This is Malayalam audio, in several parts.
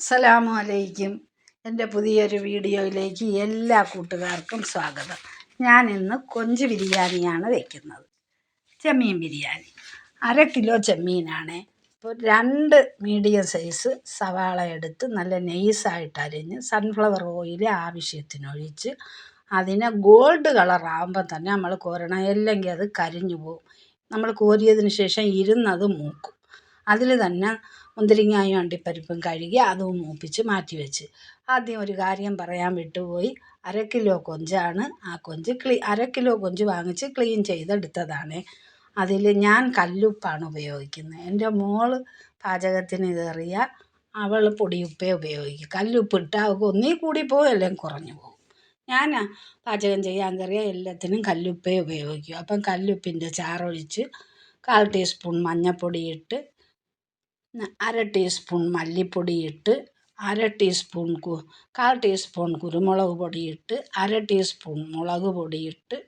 അസ്സലാമു അലൈക്കും എന്റെ പുതിയൊരു വീഡിയോയിലേക്ക് എല്ലാ കൂട്ടുകാർക്കും സ്വാഗതം. ഞാൻ ഇന്ന് കൊഞ്ച് ബിരിയാണിയാണ് വെക്കുന്നത്. ചെമ്മീൻ ബിരിയാണി. അര കിലോ ചെമ്മീനാണ്. ഇപ്പോൾ രണ്ട് മീഡിയം സൈസ് സവാള എടുത്ത് നല്ല നെയ്സായിട്ട് അരിഞ്ഞ് സൺഫ്ലവർ ഓയിൽ ആവശ്യത്തിനൊഴിച്ച് അതിനെ ഗോൾഡ് കളറാകുമ്പോൾ തന്നെ നമ്മൾ കോരണം. അല്ലെങ്കിൽ അത് കരിഞ്ഞു പോകും. നമ്മൾ കോരിയതിന് ശേഷം ഇരുന്നത് മൂക്കും. അതിൽ തന്നെ മുന്തിരിങ്ങായും അണ്ടിപ്പരിപ്പും കഴുകി അതും മൂപ്പിച്ച് മാറ്റി വെച്ച് ആദ്യം ഒരു കാര്യം പറയാൻ വിട്ടുപോയി. അര കിലോ കൊഞ്ചാണ്. ആ കൊഞ്ച് ക്ലീ അര കിലോ കൊഞ്ച് വാങ്ങിച്ച് ക്ലീൻ ചെയ്തെടുത്തതാണ്. അതിൽ ഞാൻ കല്ലുപ്പാണ് ഉപയോഗിക്കുന്നത്. എന്റെ മോൾ പാചകത്തിന് ഇതറിയ അവൾ പൊടിയുപ്പേ ഉപയോഗിക്കും. കല്ലുപ്പിട്ട് അവൾക്ക് ഒന്നീ കൂടി പോകും അല്ലെങ്കിൽ കുറഞ്ഞു പോകും. ഞാൻ പാചകം ചെയ്യാൻ കയറിയ എല്ലാത്തിനും കല്ലുപ്പേ ഉപയോഗിക്കും. അപ്പം കല്ലുപ്പിന്റെ ചാറൊഴിച്ച് കാൽ ടീസ്പൂൺ മഞ്ഞൾപ്പൊടി ഇട്ട് അര ടീസ്പൂൺ മല്ലിപ്പൊടി ഇട്ട് അര ടീസ്പൂൺ കാൽ ടീസ്പൂൺ കുരുമുളക് പൊടി ഇട്ട് അര ടീസ്പൂൺ മുളക് ഇട്ട്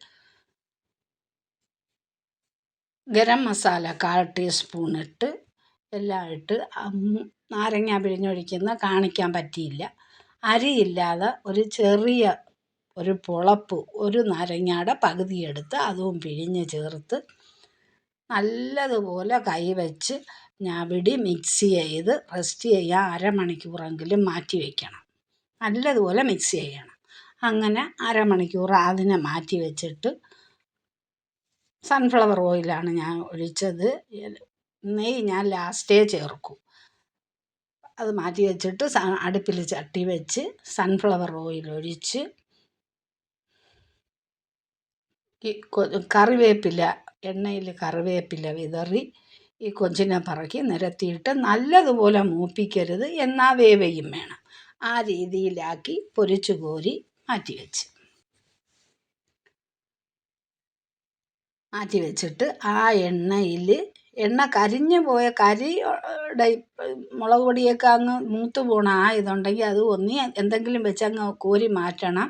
ഗരം മസാല കാൽ ടീസ്പൂൺ ഇട്ട് എല്ലാം ഇട്ട് നാരങ്ങ പിഴിഞ്ഞൊഴിക്കുന്ന കാണിക്കാൻ പറ്റിയില്ല. അരിയില്ലാതെ ഒരു ചെറിയ ഒരു പുളപ്പ് ഒരു നാരങ്ങയുടെ പകുതി എടുത്ത് അതും പിഴിഞ്ഞ് ചേർത്ത് നല്ലതുപോലെ കൈ വെച്ച് ഞവടി മിക്സ് ചെയ്ത് റെസ്റ്റ് ചെയ്യാൻ അരമണിക്കൂറെങ്കിലും മാറ്റി വയ്ക്കണം നല്ലതുപോലെ മിക്സ് ചെയ്യണം. അങ്ങനെ അരമണിക്കൂർ അതിനെ മാറ്റി വെച്ചിട്ട് സൺഫ്ലവർ ഓയിലാണ് ഞാൻ ഒഴിച്ചത്. നെയ്യ് ഞാൻ ലാസ്റ്റേ ചേർക്കും. അത് മാറ്റി വെച്ചിട്ട് അടുപ്പിൽ ചട്ടി വെച്ച് സൺഫ്ലവർ ഓയിൽ ഒഴിച്ച് കറിവേപ്പില എണ്ണയിൽ കറിവേപ്പില വിതറി ഈ കൊഞ്ചിനെ പറക്കി നിരത്തിയിട്ട് നല്ലതുപോലെ മൂപ്പിക്കരുത് എന്നാൽ വേവയും വേണം. ആ രീതിയിലാക്കി പൊരിച്ചു കോരി മാറ്റിവെച്ച് മാറ്റി വെച്ചിട്ട് ആ എണ്ണയിൽ എണ്ണ കരിഞ്ഞു പോയ കരി മുളക് പൊടിയൊക്കെ അങ്ങ് മൂത്ത് പോണ ആ ഇതുണ്ടെങ്കിൽ അത് ഒന്നി എന്തെങ്കിലും വെച്ച് അങ്ങ് കോരി മാറ്റണം.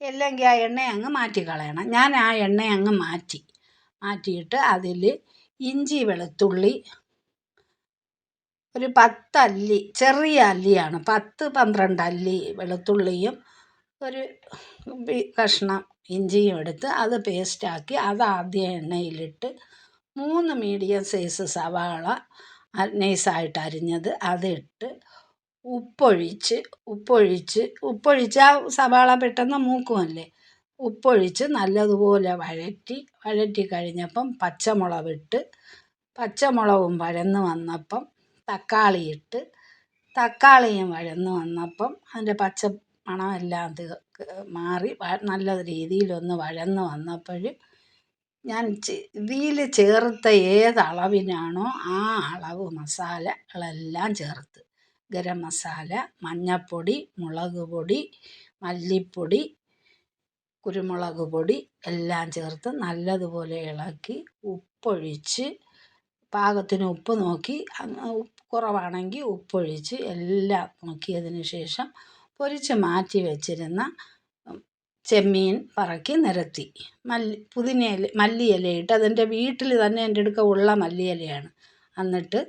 അല്ലെങ്കിൽ ആ എണ്ണ അങ്ങ് മാറ്റി കളയണം ഞാൻ ആ എണ്ണ അങ്ങ് മാറ്റി. മാറ്റിയിട്ട് അതിൽ ഇഞ്ചി വെളുത്തുള്ളി ഒരു പത്തല്ലി ചെറിയ അല്ലിയാണ്. പത്ത് പന്ത്രണ്ട് അല്ലി വെളുത്തുള്ളിയും ഒരു കഷ്ണം ഇഞ്ചിയും എടുത്ത് അത് പേസ്റ്റാക്കി അത് ആദ്യം എണ്ണയിലിട്ട് മൂന്ന് മീഡിയം സൈസ് സവാള നൈസായിട്ട് അരിഞ്ഞത് അതിട്ട് ഉപ്പൊഴിച്ച് ഉപ്പൊഴിച്ച് ഉപ്പൊഴിച്ചാൽ സവാള പെട്ടെന്ന് മൂക്കുമല്ലേ ഉപ്പൊഴിച്ച് നല്ലതുപോലെ വഴറ്റി വഴറ്റി കഴിഞ്ഞപ്പം പച്ചമുളകിട്ട് പച്ചമുളകും വഴന്ന് വന്നപ്പം തക്കാളി ഇട്ട് തക്കാളിയും വഴന്ന് വന്നപ്പം അതിന്റെ പച്ച മണമെല്ലാം മാറി നല്ല രീതിയിലൊന്ന് വഴന്ന് വന്നപ്പോൾ ഞാൻ ഇതിൽ ചേർത്ത ഏത് അളവിനാണോ ആ അളവ് മസാലകളെല്ലാം ചേർത്ത്. ഗരം മസാല മഞ്ഞൾപ്പൊടി മുളക് പൊടി മല്ലിപ്പൊടി കുരുമുളക് പൊടി എല്ലാം ചേർത്ത് നല്ലതുപോലെ ഇളക്കി ഉപ്പൊഴിച്ച് പാകത്തിന് ഉപ്പ് നോക്കി ഉപ്പ് കുറവാണെങ്കിൽ ഉപ്പൊഴിച്ച് എല്ലാം നോക്കിയതിന് ശേഷം പൊരിച്ച് മാറ്റി വെച്ചിരുന്ന ചെമ്മീൻ പറക്കി നിരത്തി. മല്ലി പുതിനയില മല്ലിയിലയിട്ട് അതെന്റെ വീട്ടിൽ തന്നെ എന്റെ അടുക്ക ഉള്ള മല്ലിയിലയാണ്. എന്നിട്ട്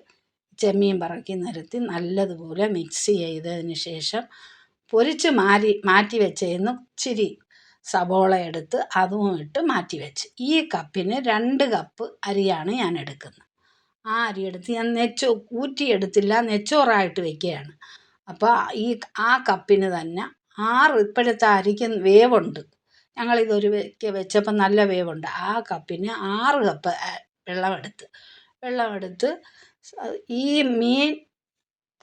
ചെമ്മീൻ പറക്കി നിരത്തി നല്ലതുപോലെ മിക്സ് ചെയ്തതിന് ശേഷം പൊരിച്ച് മാറി മാറ്റി വെച്ചതിന്ന് ഇച്ചിരി സബോള എടുത്ത് അതും ഇട്ട് മാറ്റി വെച്ച്. ഈ കപ്പിന് രണ്ട് കപ്പ് അരിയാണ് ഞാൻ എടുക്കുന്നത്. ആ അരി എടുത്ത് ഞാൻ നെച്ചോ ഊറ്റിയെടുത്തില്ല നെച്ചോറായിട്ട് വെക്കുകയാണ്. അപ്പോൾ ഈ ആ കപ്പിന് തന്നെ ആറ് ഇപ്പോഴത്തെ അരിക്ക് വേവുണ്ട്. ഞങ്ങളിതൊരു വെക്ക വെച്ചപ്പോൾ നല്ല വേവുണ്ട്. ആ കപ്പിന് ആറ് കപ്പ് വെള്ളമെടുത്ത്. വെള്ളമെടുത്ത് ഈ മീൻ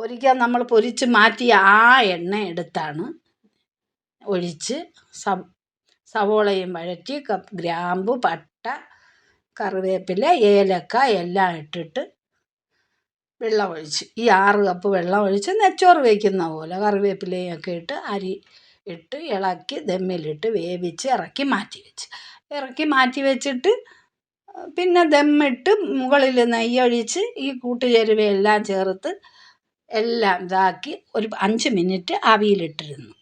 പൊരിക്കാൻ നമ്മൾ പൊരിച്ച് മാറ്റിയ ആ എണ്ണ എടുത്താണ് ഒഴിച്ച് സവോളയും വഴറ്റി ഗ്രാമ്പു പട്ട കറിവേപ്പില ഏലക്ക എല്ലാം ഇട്ടിട്ട് വെള്ളം ഒഴിച്ച്. ഈ ആറ് കപ്പ് വെള്ളം ഒഴിച്ച് നെച്ചോറ് വയ്ക്കുന്ന പോലെ കറിവേപ്പിലയൊക്കെ ഇട്ട് അരി ഇട്ട് ഇളക്കി ദമ്മിലിട്ട് വേവിച്ച് ഇറക്കി മാറ്റി വെച്ച്. ഇറക്കി മാറ്റി വെച്ചിട്ട് പിന്നെ ദമ്മിട്ട് മുകളിൽ നെയ്യൊഴിച്ച് ഈ കൂട്ടുചേരുവയെല്ലാം ചേർത്ത് എല്ലാം ഇതാക്കി ഒരു അഞ്ച് മിനിറ്റ് ആവിയിലിട്ടിരുന്നു